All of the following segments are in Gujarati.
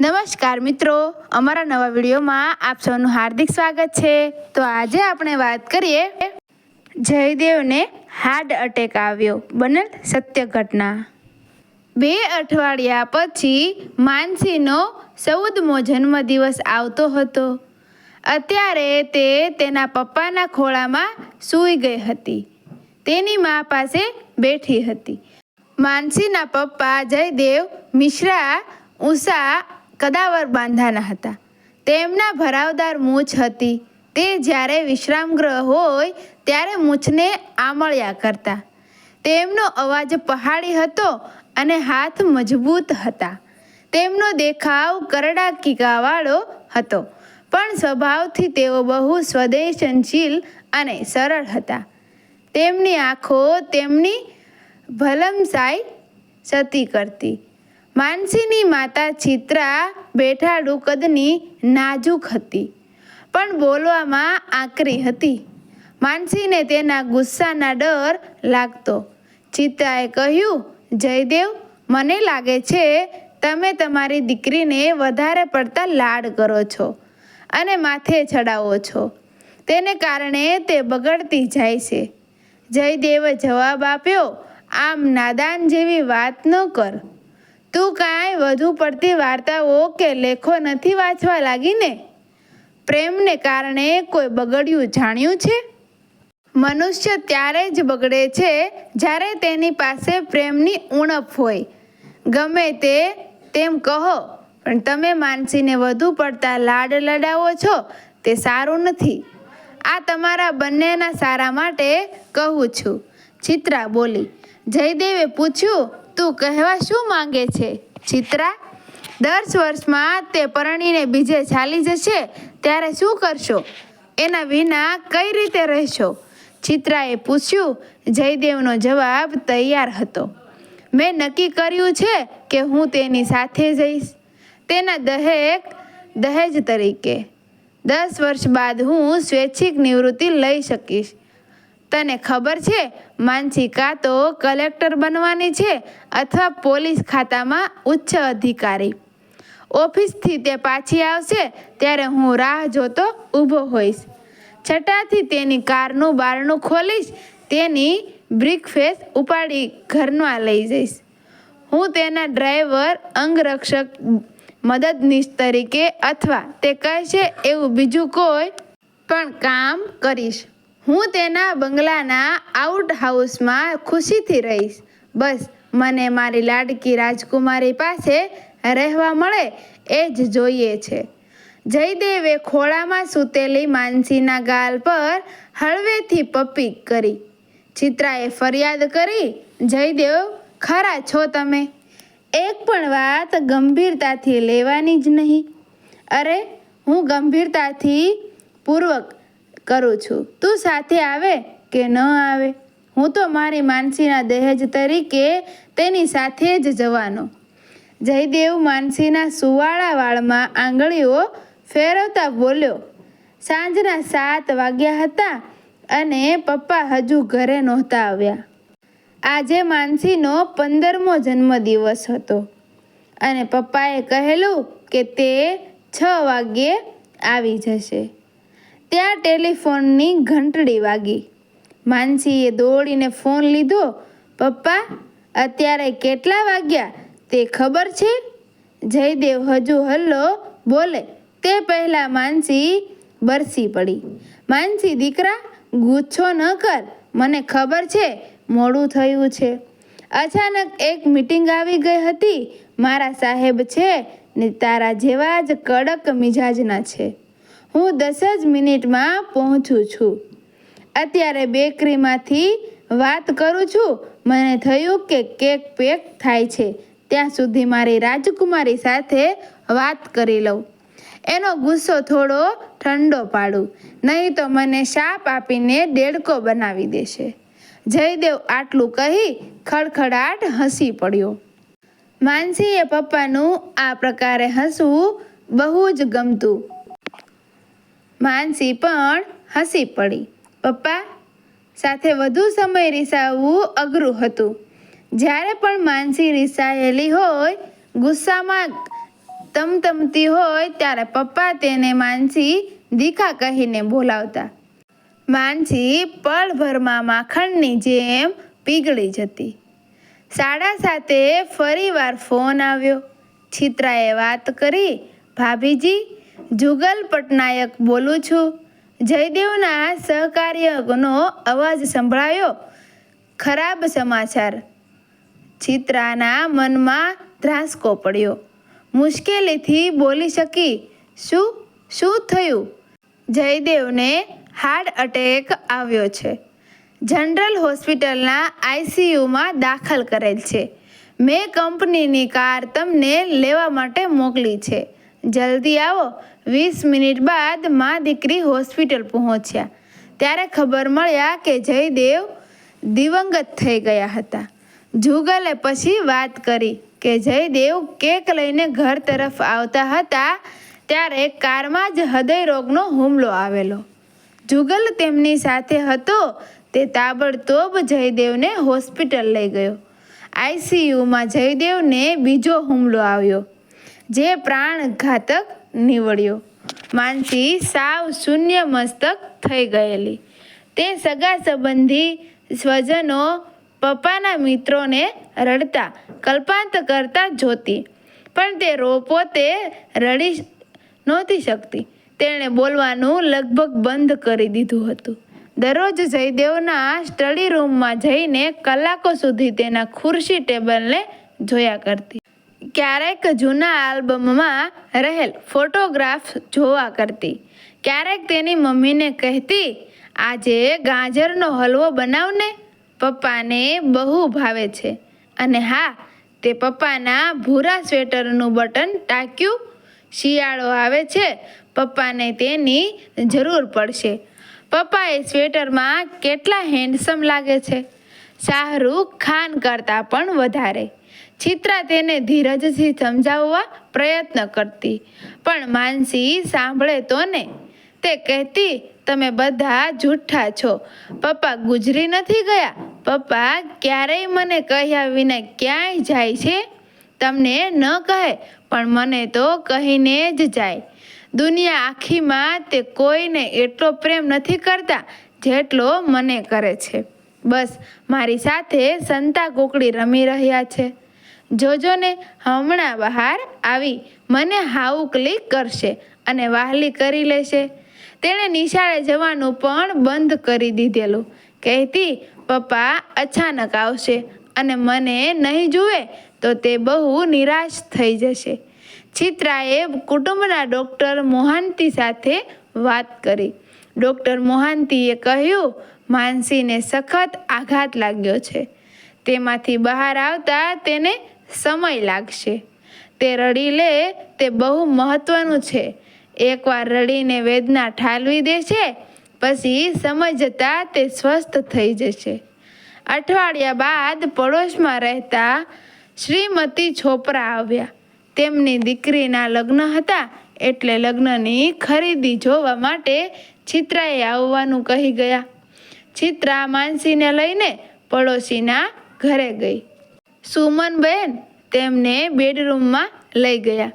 નમસ્કાર મિત્રો, અમારા નવા વિડીયોમાં આપ સૌનું હાર્દિક સ્વાગત છે. તો આજે આપણે વાત કરીએ જયદેવને હાર્ટ અટેક આવ્યો બનેલ સત્ય ઘટના. બે અઠવાડિયા પછી માનસીનો ચૌદમો જન્મદિવસ આવતો હતો. અત્યારે તે તેના પપ્પાના ખોળામાં સૂઈ ગઈ હતી. તેની મા પાસે બેઠી હતી. માનસીના પપ્પા જયદેવ, મિશ્રા, ઉષા કદાવર બાંધાના હતા. તેમના ભરાવદાર મૂછ હતી તે જ્યારે વિશ્રામગ્રહ હોય ત્યારે મૂછને આમળ્યા કરતા. તેમનો અવાજ પહાડી હતો અને હાથ મજબૂત હતા. તેમનો દેખાવ કરડા કીકાવાળો હતો, પણ સ્વભાવથી તેઓ બહુ સ્વદેશનશીલ અને સરળ હતા. તેમની આંખો તેમની ભલમસાઈ સતી કરતી. માનસીની માતા ચિત્રા બેઠાડું કદની નાજુક હતી, પણ બોલવામાં આકરી હતી. માનસીને તેના ગુસ્સાના ડર લાગતો. ચિત્રાએ કહ્યું, જયદેવ, મને લાગે છે તમે તમારી દીકરીને વધારે પડતા લાડ કરો છો અને માથે ચડાવો છો. તેને કારણે તે બગડતી જાય છે. જયદેવે જવાબ આપ્યો, આમ નાદાન જેવી વાત ન કર. તું કાંઈ વધુ પડતી વાર્તાઓ કે લેખો નથી વાંચવા લાગીને? પ્રેમને કારણે કોઈ બગડ્યું જાણ્યું છે? મનુષ્ય ત્યારે જ બગડે છે જ્યારે તેની પાસે પ્રેમની ઉણપ હોય. ગમે તે, તેમ કહો, પણ તમે માનસીને વધુ પડતા લાડ લડાવો છો, તે સારું નથી. આ તમારા બંનેના સારા માટે કહું છું. ચિત્રા બોલી, જયદેવે પૂછ્યું તું કહેવા શું માંગે છે? ચિત્રા, દસ વર્ષમાં તે પરણીને બીજે ચાલી જશે, ત્યારે શું કરશો? એના વિના કઈ રીતે રહેશો? ચિત્રાએ પૂછ્યું, જયદેવનો જવાબ તૈયાર હતો. મેં નક્કી કર્યું છે કે હું તેની સાથે જઈશ. તેના દહેક, દહેજ તરીકે. દસ વર્ષ બાદ હું સ્વૈચ્છિક નિવૃત્તિ લઈ શકીશ. તને ખબર છે, માનસિકા તો કલેક્ટર બનવાની છે અથવા પોલીસ ખાતામાં ઉચ્ચ અધિકારી. ઓફિસથી તે પાછી આવશે ત્યારે હું રાહ જોતો ઊભો હોઈશ. છઠ્ઠાથી તેની કારનું બારણું ખોલીશ, તેની બ્રિકફેસ ઉપાડી ઘરમાં લઈ જઈશ. હું તેના ડ્રાઈવર, અંગરક્ષક, મદદનીશ તરીકે અથવા તે કહેશે એવું બીજું કોઈ પણ કામ કરીશ. હું તેના બંગલાના આઉટ હાઉસમાં ખુશીથી રહીશ. બસ, મને મારી લાડકી રાજકુમારી પાસે રહેવા મળે, એ જ જોઈએ છે. જયદેવે ખોળામાં સૂતેલી માનસીના ગાલ પર હળવેથી પપ્પી કરી. ચિત્રાએ ફરિયાદ કરી, જયદેવ, ખરા છો તમે? એક પણ વાત ગંભીરતાથી લેવાની જ નહીં. અરે, હું ગંભીરતાથી પૂર્વક કરું છું. તું સાથે આવે કે ન આવે? હું તો મારી માનસીના દહેજ તરીકે તેની સાથે જ જવાનો. જયદેવ માનસીના સુવાળા વાળમાં આંગળીઓ ફેરવતા બોલ્યો, સાંજના સાત વાગ્યા હતા અને પપ્પા હજુ ઘરે નહોતા આવ્યા. આજે માનસીનો પંદરમો જન્મદિવસ હતો અને પપ્પાએ કહેલું કે તે છ વાગ્યે આવી જશે. ત્યાં ટેલિફોનની ઘંટડી વાગી. માનસીએ દોડીને ફોન લીધો, પપ્પા, અત્યારે કેટલા વાગ્યા? તે ખબર છે? જયદેવ હજુ હલ્લો બોલે. તે પહેલાં માનસી બરસી પડી. માનસી દીકરા, ગુચ્છો ન કર. મને ખબર છે, મોડું થયું છે. અચાનક એક મીટિંગ આવી ગઈ હતી. મારા સાહેબ છે ને તારા જેવા જ કડક મિજાજના છે. હું દસ જ મિનિટમાં પહોંચું છું. અત્યારે બેકરીમાંથી વાત કરું છું. મને થયું કે કેક પેક થાય છે. ત્યાં સુધી મારી રાજકુમારી સાથે વાત કરી લઉં. એનો ગુસ્સો થોડો ઠંડો પાડું. નહીં તો મને શાપ આપીને ડેડકો બનાવી દેશે. જયદેવ આટલું કહી ખડખડાટ હસી પડ્યો. માનસીએ પપ્પાનું આ પ્રકારે હસવું બહુ જ ગમતું. માનસી પણ હસી પડી. પપ્પા, સાથે વધુ સમય રીસાવવું અઘરું હતું. જ્યારે પણ માનસી રીસાયેલી હોય, ગુસ્સામાં તમતમતી હોય, ત્યારે પપ્પા તેને માનસી દીખા કહીને બોલાવતા. માનસી પળભરમાં માખણની જેમ પીગળી જતી. સાડા સાતે ફરીવાર ફોન આવ્યો. છિત્રાએ વાત કરી, ભાભીજી જુગલ પટનાયક બોલું છું. જયદેવના સહકાર્યનો અવાજ સંભળાયો. ખરાબ સમાચાર. ચિત્રાના મનમાં ધ્રાસકો પડ્યો. મુશ્કેલીથી બોલી શકી. શું શું થયું? જયદેવને હાર્ટ અટેક આવ્યો છે. જનરલ હોસ્પિટલના આઈસીયુમાં દાખલ કરેલ છે. મેં કંપનીની કાર તમને લેવા માટે મોકલી છે. જલ્દી આવો. વીસ મિનિટ બાદ મા દીકરી હોસ્પિટલ પહોંચ્યા. ત્યારે ખબર મળ્યા કે જયદેવ દિવંગત થઈ ગયા હતા. જુગલે પછી વાત કરી કે જયદેવ કેક લઈને ઘર તરફ આવતા હતા ત્યારે કારમાં જ હૃદય રોગનો હુમલો આવેલો. જુગલ તેમની સાથે હતો તે તાબડતોબ જયદેવને હોસ્પિટલ લઈ ગયો. આઈસીયુમાં જયદેવને બીજો હુમલો આવ્યો. જે પ્રાણઘાતક નીવડ્યો. માનસી સાવ શૂન્ય મસ્તક થઈ ગયેલી. તે સગા સંબંધી સ્વજનો પપ્પાના મિત્રોને રડતા કલ્પાંત કરતા જોતી. પણ તે રો પોતે રડી નહોતી શકતી. તેણે બોલવાનું લગભગ બંધ કરી દીધું હતું. દરરોજ જયદેવના સ્ટડી રૂમમાં જઈને કલાકો સુધી તેના ખુરશી ટેબલને જોયા કરતી. ક્યારેક જૂના આલ્બમમાં રહેલ ફોટોગ્રાફ જોવા કરતી. ક્યારેક તેની મમ્મીને કહેતી, આજે ગાજરનો હલવો બનાવને પપ્પાને બહુ ભાવે છે. અને હા, તે પપ્પાના ભૂરા સ્વેટરનું બટન ટાંક્યું. શિયાળો આવે છે, પપ્પાને તેની જરૂર પડશે. પપ્પા એ સ્વેટરમાં કેટલા હેન્ડસમ લાગે છે. શાહરૂખ ખાન કરતાં પણ વધારે. ચિત્રા તેને ધીરજથી સમજાવવા પ્રયત્ન કરતી. પણ માનસી સાંભળે તો ને? તે કહેતી, તમે બધા જૂઠા છો. પપ્પા ગુજરી નથી ગયા? પપ્પા ક્યારેય મને કહ્યા વિના ક્યાંય જાય છે? તમને ન કહે, પણ મને તો કહીને જ જાય. દુનિયા આખીમાં તે કોઈને એટલો પ્રેમ નથી કરતા જેટલો મને કરે છે. બસ, મારી સાથે સંતા કોકડી રમી રહ્યા છે. જોજો ને, હમણાં બહાર આવી મને હાઉ ક્લિક કરશે અને વાહલી કરી લેશે. તેણે નિશાળે જવાનું પણ બંધ કરી દીધેલું. કહેતી, પપ્પા, અચાનક આવશે અને મને નહીં જુએ તો તે બહુ નિરાશ થઈ જશે. ચિત્રાએ કુટુંબના ડૉક્ટર મોહાંતી સાથે વાત કરી. ડૉક્ટર મોહાંતીએ કહ્યું, માનસીને સખત આઘાત લાગ્યો છે. તેમાંથી બહાર આવતા તેને સમય લાગશે. તે રડી લે, તે બહુ મહત્ત્વનું છે. એકવાર રડીને વેદના ઠાલવી દેશે પછી સમય જતાં તે સ્વસ્થ થઈ જશે. અઠવાડિયા બાદ પડોશમાં રહેતા શ્રીમતી છોપરા આવ્યા. તેમની દીકરીના લગ્ન હતા, એટલે લગ્નની ખરીદી જોવા માટે ચિત્રાએ આવવાનું કહી ગયા. ચિત્રા માનસીને લઈને પડોશીના ઘરે ગઈ. સુમનબેન તેમને બેડરૂમમાં લઈ ગયા,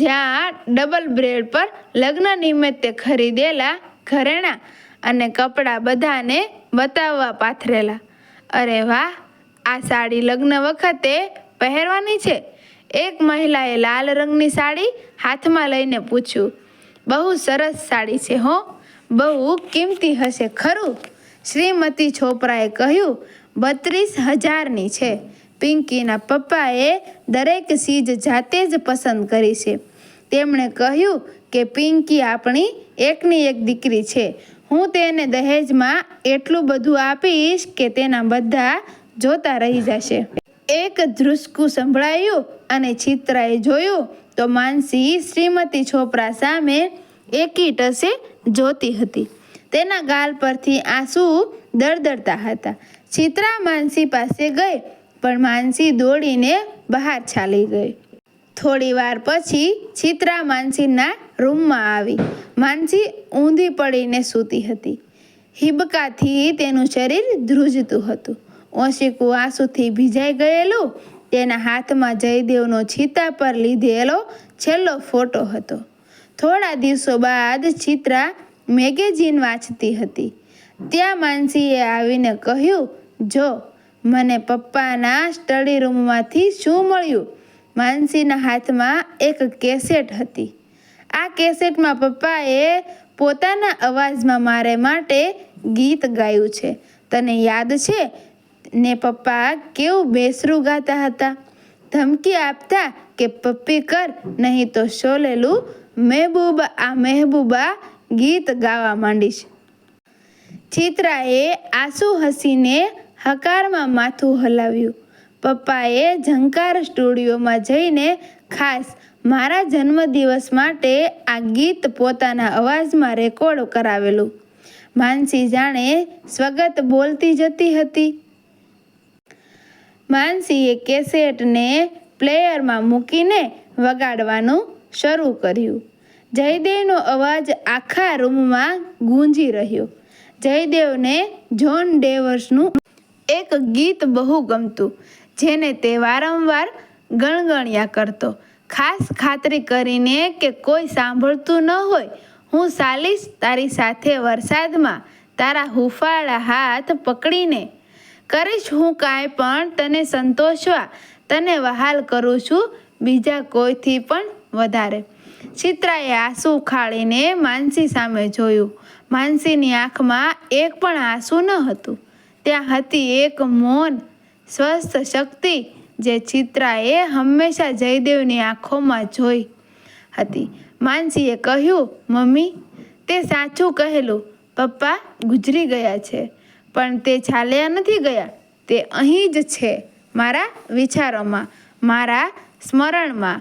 જ્યાં ડબલ બ્રેડ પર લગ્ન નિમિત્તે ખરીદેલા ઘરેણાં અને કપડાં બધાને બતાવવા પાથરેલા. અરે વાહ, આ સાડી લગ્ન વખતે પહેરવાની છે? એક મહિલાએ લાલ રંગની સાડી હાથમાં લઈને પૂછ્યું, બહુ સરસ સાડી છે હો, બહુ કિંમતી હશે ખરું? શ્રીમતી છોપરાએ કહ્યું, બત્રીસ હજારની છે. પિંકીના પપ્પાએ દરેક ચીજ જાતે જ પસંદ કરી છે. તેમણે કહ્યું કે પિંકી આપણી એકની એક દીકરી છે. હું તેને દહેજમાં એટલું બધું આપીશ કે તેના બધા જોતા રહી જશે. એક ધ્રુસકું સંભળાયું અને ચિત્રાએ જોયું તો માનસી શ્રીમતી છોપરા સામે એકી ટસે જોતી હતી. તેના ગાલ પરથી આંસુ દળદળતા હતા. ચિત્રા માનસી પાસે ગઈ પણ માનસી દોડીને બહાર ચાલી ગઈ. થોડી વાર પછી ચિત્રા માનસીના રૂમમાં આવી. માનસી ઊંધી પડીને સૂતી હતી. હિબકાથી તેનું શરીર ધ્રુજતું હતું. ઓશીકું આંસુથી ભીજાઈ ગયેલું, તેના હાથમાં જયદેવનો છીતા પર લીધેલો છેલ્લો ફોટો હતો. થોડા દિવસો બાદ ચિત્રા મેગેઝિન વાંચતી હતી. ત્યાં માનસીએ આવીને કહ્યું, જો મને પપ્પાના સ્ટડી રૂમમાંથી શું મળ્યું? માનસીના હાથમાં એક કેસેટ હતી. આ કેસેટમાં પપ્પાએ પોતાના અવાજમાં મારે માટે ગીત ગાયું છે. તને યાદ છે? ને પપ્પા કેવું બેસરું ગાતા હતા. ધમકી આપતા કે, પપ્પી કર, નહીં તો શોલેલું મહેબૂબા, આ મહેબૂબા ગીત ગાવા માંડીશ. ચિત્રાએ આંસુ હસીને હકારમાં માથું હલાવ્યું. પપ્પાએ ઝંકાર સ્ટુડિયોમાં જઈને ખાસ મારા જન્મદિવસ માટે આ ગીત પોતાના અવાજમાં રેકોર્ડ કરાવેલું. માનસી જાણે સ્વગત બોલતી જતી હતી. માનસીએ કેસેટને પ્લેયરમાં મૂકીને વગાડવાનું શરૂ કર્યું. જયદેવનો અવાજ આખા રૂમમાં ગુંજી રહ્યો. જયદેવને જોન ડેવર્સનું એક ગીત બહુ ગમતું, જેને તે વારંવાર ગણગણ્યા કરતો. ખાસ ખાતરી કરીને કે કોઈ સાંભળતું ન હોય, હું ચાલીશ તારી સાથે વરસાદમાં તારા હુફાળા હાથ પકડીને કરીશ હું કાંઈ પણ તને સંતોષવા, તને વહાલ કરું છું બીજા કોઈથી પણ વધારે. ચિત્રાએ આંસુ ખાળીને માનસી સામે જોયું. માનસીની આંખમાં એક પણ આંસુ ન હતું. ત્યાં હતી એક મૌન, સ્વસ્થ શક્તિ જે ચિત્રાએ હંમેશા જયદેવની આંખોમાં જોઈ હતી. માનસીએ કહ્યું, મમ્મી, તે સાચું કહેલું. પપ્પા ગુજરી ગયા છે, પણ તે ચાલ્યા નથી ગયા. તે અહીં જ છે મારા વિચારોમાં, મારા સ્મરણમાં.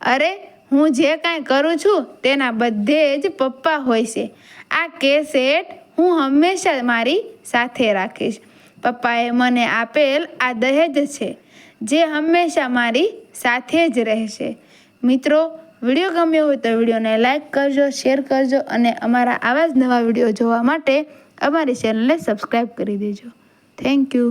અરે, હું જે કાંઈ કરું છું તેના બધે જ પપ્પા હોય છે. આ કેસેટ હું હંમેશા મારી સાથે રાખીશ. પપ્પાએ મને આપેલ આ દહેજ છે, જે હંમેશા મારી સાથે જ રહેશે. મિત્રો, વીડિયો ગમ્યો હોય તો વિડીયોને લાઈક કરજો, શેર કરજો અને અમારા આવા જ નવા વીડિયો જોવા માટે અમારી ચેનલને સબસ્ક્રાઈબ કરી દેજો. Thank you.